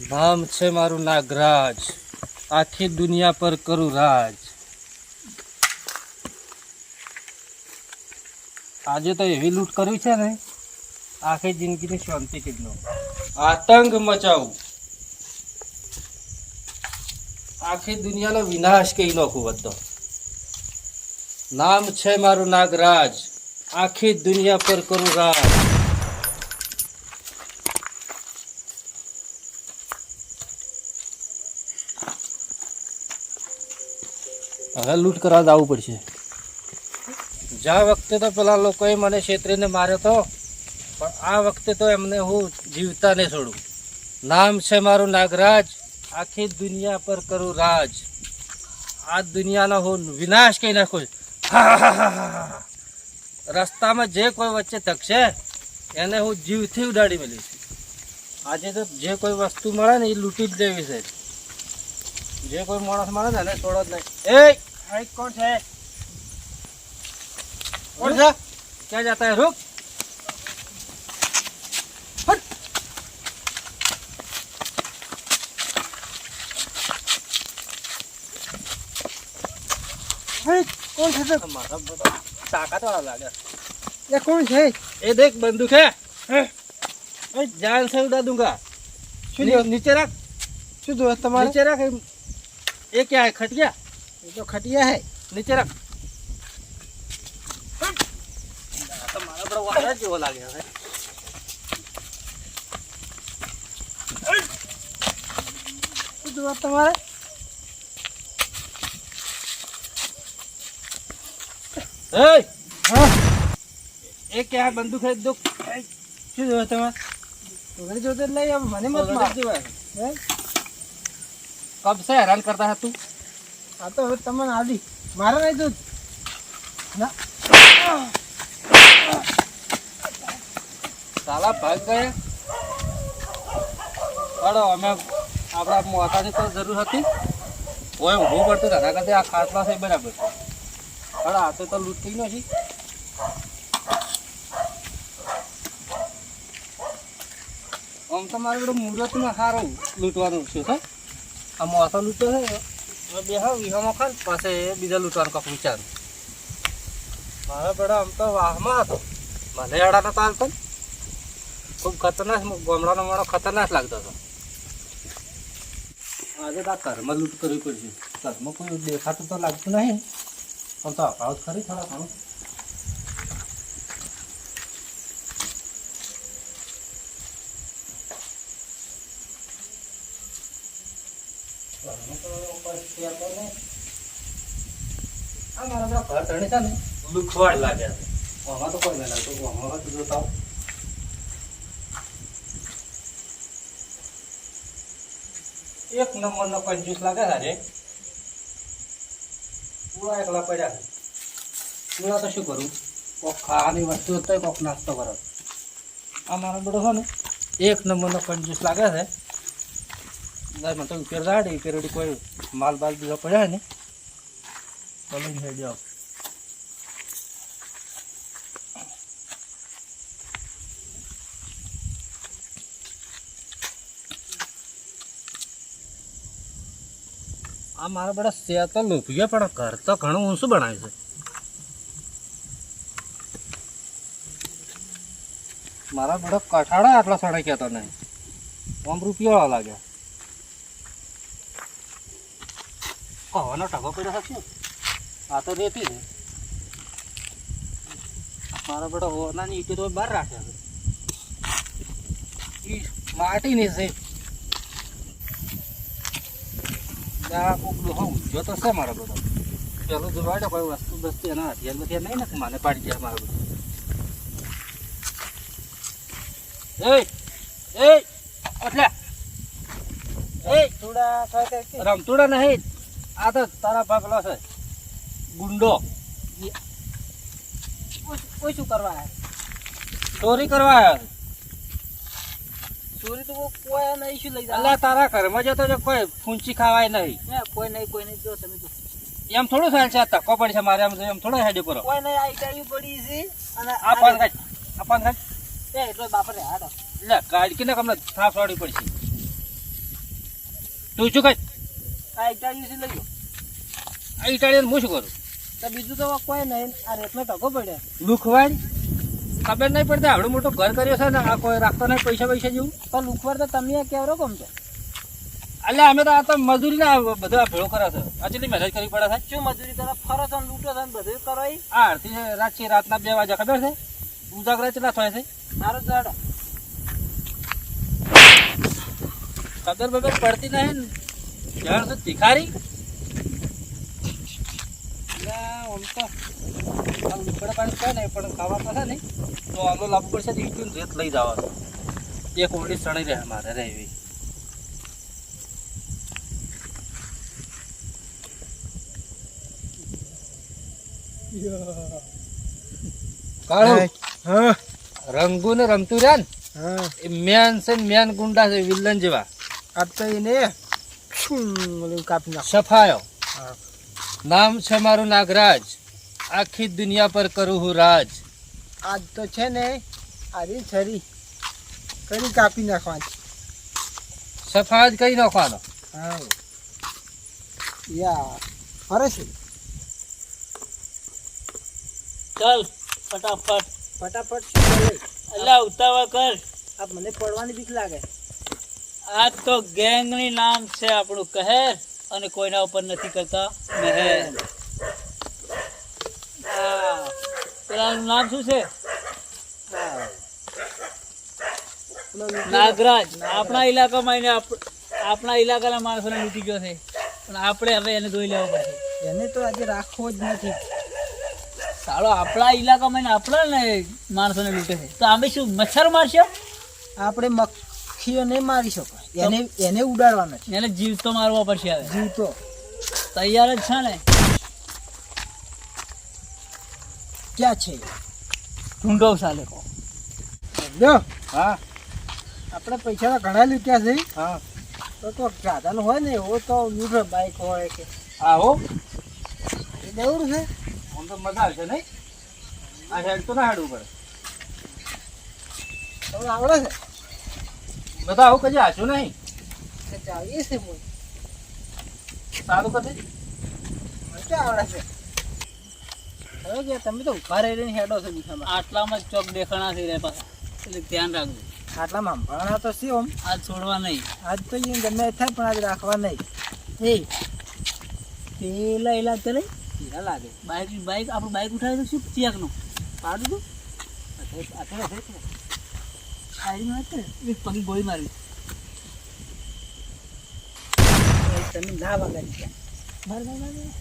નામ છે મારું નાગરાજ. આખી દુનિયા પર કરું રાજ. આજે તો એવી લૂંટ કરવી છે ને, આખી જિંદગીની શાંતિ કીધનો આતંક મચાવું. આખી દુનિયાનો વિનાશ કહી નાખું બધો. નામ છે મારું નાગરાજ. આખી દુનિયા પર કરું રાજ. હવે લૂંટ કરવા જવું પડશે. જા વખતે તો પેલા લોકોએ મને છેતરીને માર્યો તો, પણ આ વખતે તો એમને હું જીવતા નહીં છોડું. નામ છે મારું નાગરાજ, આખી દુનિયા પર કરું રાજ. આ દુનિયાનો હું વિનાશ કહી નાખું રસ્તામાં જે કોઈ વચ્ચે તકશે એને હું જીવથી ઉડાડી મળીશ આજે તો જે કોઈ વસ્તુ મળે ને એ લૂંટી જ દેવી છે. જે કોઈ માણસ મળે ને એને છોડો જ નહીં. એ कौन है कौन सा? क्या जाता है? रुक। कौन ताकत वाला लागर ये कौन सा? है ये देख बंदूक है। हाँ। जान से उड़ा दूँगा। नीचे रख। नीचे रख। ये क्या है खटिया એ તો ખટિયા હે नीचे रख તમારા પર વાળા જેવો લાગે હવે શું જોવે તમારે ए, હા ये क्या है बंदूक है दो શું જોવે તમારે છોકરી જોતે જ લઈ આવ મને મત માર હે कब से हैरान करता है तू આ તો હવે તમને આદી મારે નહીં દૂધ. ના. સાલા ભાગ ગયા. અડો અમે આપણા મોતાની તો જરૂર હતી. ઓય, ઊભું પડતું એના કરતા આ ખાસલા છે બરાબર. છે અડો આ તો તો લૂંટ નથી આમ તો મારે બધું મુહૂર્તમાં સારું લૂંટવાનું છે આ મોસો લૂંટો છે બે હા વિહામાં ખાન પાસે બીજા લૂંટવાનું કાંક વિચાર. મારા બેડા આમ તો વાહમાં હતો. મને અડા નતા હાલતો ખૂબ ખતરનાક, ગામડાનો માણો ખતરનાક લાગતો હતો. આજે તો આ ઘરમાં લૂંટ કરવી પડશે. ઘરમાં કોઈ દેખાતું તો લાગતું નહીં. પણ તો અપાવ ખરી થોડા ઘણું ઘરમાં તો કોઈ છે તો નહીં. આ મારા બધા ઘર ધણી છે ને લુખવાડ લાગે. છે આમાં તો કોઈ નહીં લાગતું આમાં તો જોતા. એક નંબરનો કંજૂસ લાગે છે પૂરા એકલા પડ્યા છે. પૂરા તો શું કરું? કોક ખાવાની વસ્તુ તોય કોક નાસ્તો કરો. આ મારો બધો છે ને એક નંબરનો કંજૂસ લાગે છે. ના, મને તો ઉપેર રાડી ઉપેરડી કોઈ માલ બાલ બીજો પડ્યા ને. તો લઈને હેડી આવો આ મારા બધા સે તો લોભીએ પણ ઘર તો ઘણું ઊંચું બનાવ્યું છે. મારા બધા કઠાડા આટલા સડક્યા તો નહીં. આમ રૂપિયા લાગ્યા. હવાનો ટકો પડ્યો છે? આ તો રેતી છે મારા બધા હોનાની ઈટો તો બહાર રાખ્યા છે ઈ માટીની છે. આ કોક હું ઊંચો તો છે મારો બેટો. પેલો જોવાડે કોઈ વસ્તુ બસ્તી એના હથિયાર બથિયાર નહીં ને કે મને પાડી ગયા મારો બધો એ એ એ રમતુડા નહીં. આ તો તારા ભાગલો છે. ગુંડો. કોઈ શું કરવા? ચોરી કરવા આવ્યો ચોરી તો કોઈ નહીં શું લઈ તારા ઘરમાં જતો તો કોઈ ફૂંચી ખાવાય નહીં. કોઈ નહીં કોઈ નહીં. જો તમે એમ થોડું થાય છે ધક્કો પડી છે મારે એમ એમ થોડો હેડી પર કોઈ નહીં આ ઇટાવી પડી છે અને આ પાન કાઢ આ પાન કાઢ એ એટલો બાપરે હાડો. એટલે કાઢ કે ને થાપ પડશે. તું શું કઈ? આ ઇટાળીઓ છે લઈ લો. આ ઇટાલિયન હું શું કરું? તો બીજું તો કોઈ નહીં. આ રેતનો ટકો પડ્યો. લુખવાડ? ખબર નહીં પડતી આવડું મોટું ઘર કર્યો છે ને આ કોઈ રાખતો નહીં પૈસા પૈસા જેવું? પણ લુખવાડ તો તમે કેવરો કોમ છો? એટલે અમે તો આ તો મજૂરી ના બધો આ ભેળો કરે છે. આટલી મહેનત કરવી પડે છે શું મજૂરી કરો? ફરો છો લૂંટો છો બધું કરો? આ આરતી રાત છે રાતના બે વાગે ખબર છે? ઉજાગરા કેટલા થાય છે? સારું જાડો ખબર બબર પડતી નહીં ને. ઝાડ તો તીખારી એટલે આમ પાણી ને પણ ખાવા તો ને તો આલો લાવવું પડશે તો ઈટું રેત લઈ જવાનું એક ઓરડી સડાઈ રહે મારે રે એવી રંગુ ને રમતું રહ્યા ને? એ મેન છે ને મેન ગુંડા છે વિલન જેવા. આજ તો એને કાપી સફાયો. નામ છે મારું નાગરાજ. આખી દુનિયા પર કરું હું રાજ. આજ તો છે ને આરી છરી. કરી કાપી નાખવાની? સફાદ કઈ કરી નાખવાનો? હા. યા ફરે છે? ચાલ ફટાફટ. ફટાફટ શું કરે? ઉતાવળ કર. આ મને પડવાની બીક લાગે. આ તો ગેંગની નામ છે આપણું કહેર. અને કોઈના ઉપર નથી કરતા મહેર. પેલાનું નામ શું છે. નાગરાજ. આપણા ઇલાકામાં એને આપણા ઇલાકાના માણસોને લૂંટી ગયો છે. પણ આપણે હવે એને જોઈ લેવો પડશે. એને તો આજે રાખવો જ નથી. સાળો આપણા ઇલાકામાં એને આપણા ને માણસોને લૂંટે છે. તો અમે શું મચ્છર મારશો? આપણે મક્ખીઓ નહીં મારી શકો એને એને ઉડાડવાનો છે. એને જીવતો મારવો પડશે હવે. જીવ તો. તૈયાર જ છે ને? ક્યાં છે? ઢૂંઢો સાલે કો જો હા. આપણે પૈસા તો ઘણા લૂટ્યા છે. હા. તો તો સાધન હોય ને એવો તો મીઠો બાઈક હોય કે આવો એ દેવું છે? આમ તો મજા આવશે નહીં? આ હેડ તો ના હાડવું પડે તમને આવડે છે? બધા આવું કદી હાચું નહીં. ચાવીએ છે બોલ સારું કદે? મને આવડે છે. હવે કે તમે તો ઊભા રહી રહીને હેડો છો બીજામાં. આટલામાં જ ચોક દેખાણા થઈ રહ્યા પાછા. એટલે ધ્યાન રાખજો. આટલામાં ભણા તો છે ઓમ. આજ છોડવા નહીં. આજ તો એ ગમે થાય પણ આજ રાખવા નહીં. એ. પેલા એલા કરે પેલા લાગે. બાઇક બાઇક આપણું બાઇક ઉઠાવી દઈશું ચિયાકનું પાડું તું. આઈડી વાત એક પગી ગોળી મારી. તમે ના વગાડી માર માર માર માર.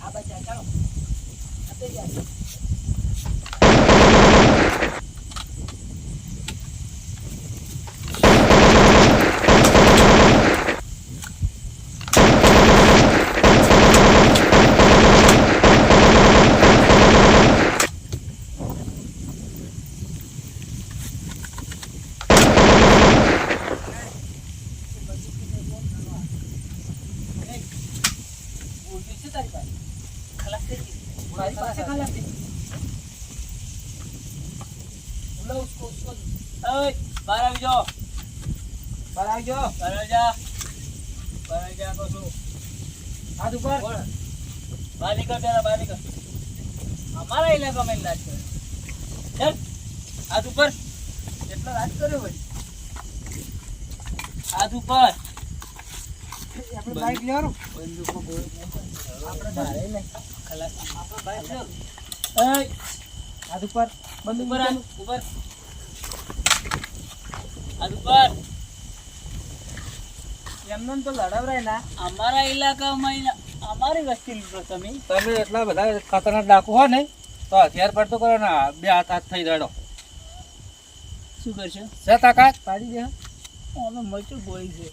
આ બચા ચાલો આ તો જાય બોલતી છે તારી પાસે ખલાસ થઈ ગઈ મારી પાસે ખલાસ થઈ ગઈ બોલો ઉસકો ઉસકો ઓય, બહાર આવી જાઓ. બહાર આવી જાઓ. બહાર આવી જા. બહાર આવી જા કહું છું હાથ ઉપર. બહાર નીકળ પેલા બહાર નીકળ. અમારા ઇલાકામાં ઇલાજ કરે. ચાલ હાથ ઉપર. એટલો રાજ કર્યો ભાઈ. હાથ ઉપર. આપણે બાઈક લેવાનું? બંદૂકો બોલ. આપણે મારે નહીં. ખલાસ આપણે બાઈક લેવાનું. ઓય, હાથ ઉપર. બંધ ઉપર હાથ ઉપર. હાથ ઉપર. એમને તો લડાવરાય ના અમારા ઇલાકામાં અમારી વસ્તી તમે. તમે એટલા બધા ખતરનાક ડાકુ હોય ને તો હથિયાર પડતો કરો ને બે હાથ હાથ થઈ દડો શું કરશો? છે તાકાત? પાડી દે. અમે મચું છે.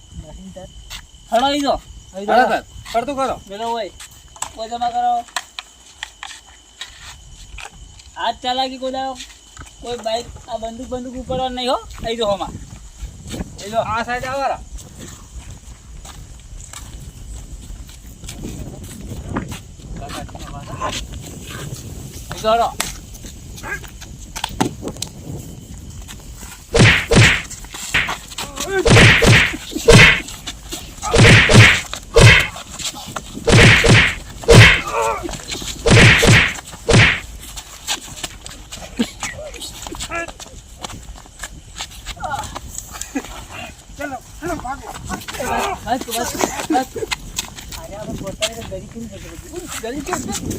હળાવી દો પડતું કરો. પેલો હોય. કોઈ જમા કરો. હાથ ચાલાકી કોઈ દાડો કોઈ બાઈક આ બંદૂક બંદૂક ઉપર નહીં હો આવી જો હોમાં એ જો આ સાઈડ આવવાના? અહીં જો બસ અરે આપણે પોતાને ગરી કેમ થઈ ગઈ ગરી કેમ